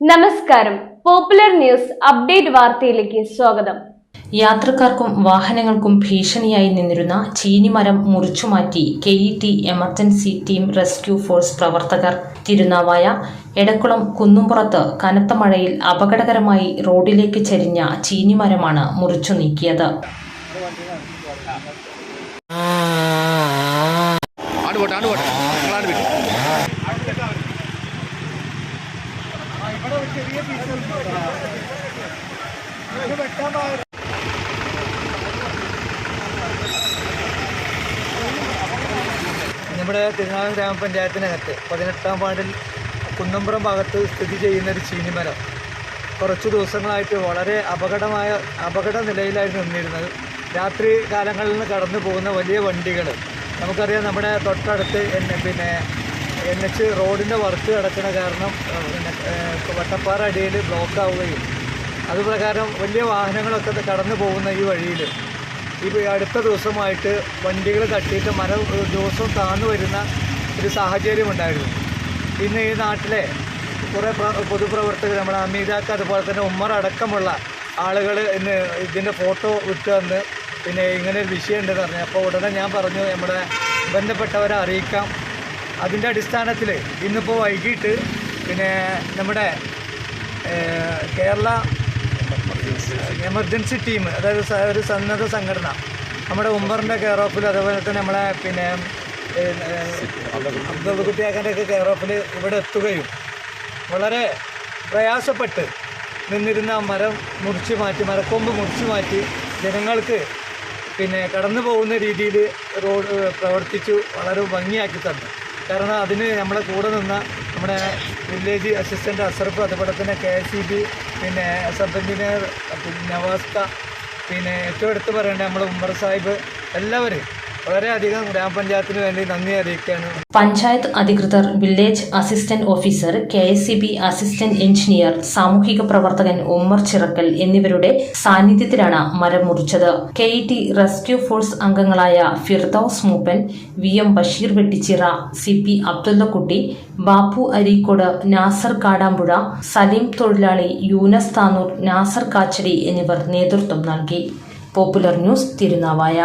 നമസ്കാരം. Popular news update വാർത്തയിലേക്ക് സ്വാഗതം. യാത്രക്കാർക്കും വാഹനങ്ങൾക്കും ഭീഷണിയായി നിന്നിരുന്ന ചീനിമരം മുറിച്ചുമാറ്റി K E T emergency team rescue force പ്രവർത്തകർ. തിരുനാവായ എടക്കുളം കുന്നുംപുറത്ത് കനത്ത മഴയിൽ അപകടകരമായി റോഡിലേക്ക് ചരിഞ്ഞ ചീനിമരമാണ് മുറിച്ചു നീക്കിയത്. ആണ്ട് പോട്ടെ വിട്ടു നമ്മുടെ തിരുനാവായ ഗ്രാമപഞ്ചായത്തിനകത്ത് പതിനെട്ടാം വാർഡിൽ കുന്നമ്പുറം ഭാഗത്ത് സ്ഥിതി ചെയ്യുന്ന ഒരു ചീനിമരം കുറച്ച് ദിവസങ്ങളായിട്ട് വളരെ അപകടമായ അപകട നിലയിലായിരുന്നു നിന്നിരുന്നത്. രാത്രി കാലങ്ങളിൽ നിന്ന് കടന്നു പോകുന്ന വലിയ വണ്ടികൾ നമുക്കറിയാം നമ്മുടെ തൊട്ടടുത്ത് പിന്നെ എൻ എച്ച് റോഡിന്റെ വർക്ക് നടക്കുന്ന കാരണം പിന്നെ വട്ടപ്പാറ അടിയിൽ ബ്ലോക്ക് ആവുകയും അതുപ്രകാരം വലിയ വാഹനങ്ങളൊക്കെ കടന്നു പോകുന്ന ഈ വഴിയിൽ ഇപ്പോൾ അടുത്ത ദിവസമായിട്ട് വണ്ടികൾ തട്ടിയിട്ട് മര ദിവസം താന്നു വരുന്ന ഒരു സാഹചര്യം ഉണ്ടായിരുന്നു. ഇന്ന് ഈ നാട്ടിലെ കുറേ പൊതുപ്രവർത്തകർ നമ്മുടെ അമീതാക്ക് അതുപോലെ തന്നെ ഉമ്മർ അടക്കമുള്ള ആളുകൾ ഇന്ന് ഇതിന്റെ ഫോട്ടോ വിട്ട് വന്ന് പിന്നെ ഇങ്ങനെ ഒരു വിഷയം ഉണ്ടെന്ന് പറഞ്ഞു. അപ്പോൾ ഉടനെ ഞാൻ പറഞ്ഞു നമ്മുടെ ബന്ധപ്പെട്ടവരെ അറിയിക്കാം. അതിന്റെ അടിസ്ഥാനത്തിൽ ഇന്നിപ്പോൾ വൈകിട്ട് പിന്നെ നമ്മുടെ കേരള എമർജൻസി ടീം അതായത് ഒരു സന്നദ്ധ സംഘടന നമ്മുടെ ഉമ്മറിന്റെ കെയർ ഓഫിൽ അതേപോലെ തന്നെ നമ്മളെ പിന്നെ അബ്ദുൾകുട്ടിയാക്കന്റെയൊക്കെ കെയർ ഓഫിൽ ഇവിടെ എത്തുകയും വളരെ പ്രയാസപ്പെട്ട് നിന്നിരുന്ന മരം മുറിച്ച് മാറ്റി മരക്കൊമ്പ് മുറിച്ച് മാറ്റി ജനങ്ങൾക്ക് പിന്നെ കടന്നു പോകുന്ന രീതിയിൽ റോഡ് പ്രവർത്തിച്ചു വളരെ ഭംഗിയാക്കി തന്നു. കാരണം അതിന് നമ്മളെ കൂടെ നിന്ന നമ്മുടെ വില്ലേജ് അസിസ്റ്റന്റ് അസർഫ് അതുപോലെ തന്നെ കെ എസ് സി ബി പിന്നെ സബ് എഞ്ചിനീയർ പിന്നെ നവാസ്ക പിന്നെ ഏറ്റവും എടുത്ത് പറയേണ്ടത് നമ്മുടെ ഉമ്മർ സാഹിബ് എല്ലാവരും വളരെയധികം ഗ്രാമപഞ്ചായത്തിന് വേണ്ടി നന്ദി അറിയിക്കുകയാണ്. പഞ്ചായത്ത് അധികൃതർ village assistant officer K S C B assistant engineer സാമൂഹിക പ്രവർത്തകൻ ഉമ്മർ ചിറക്കൽ എന്നിവരുടെ സാന്നിധ്യത്തിലാണ് മരം മുറിച്ചത്. K E T rescue force അംഗങ്ങളായ Firdous Mooppan V M Basheer Vettichira C P Abdullakutty Bapu Areekode Nasar Kadampuzha Saleem തൊഴിലാളി യൂനസ് താനൂർ നാസർ കാച്ചടി എന്നിവർ നേതൃത്വം നൽകി. Popular news Tirunavaya.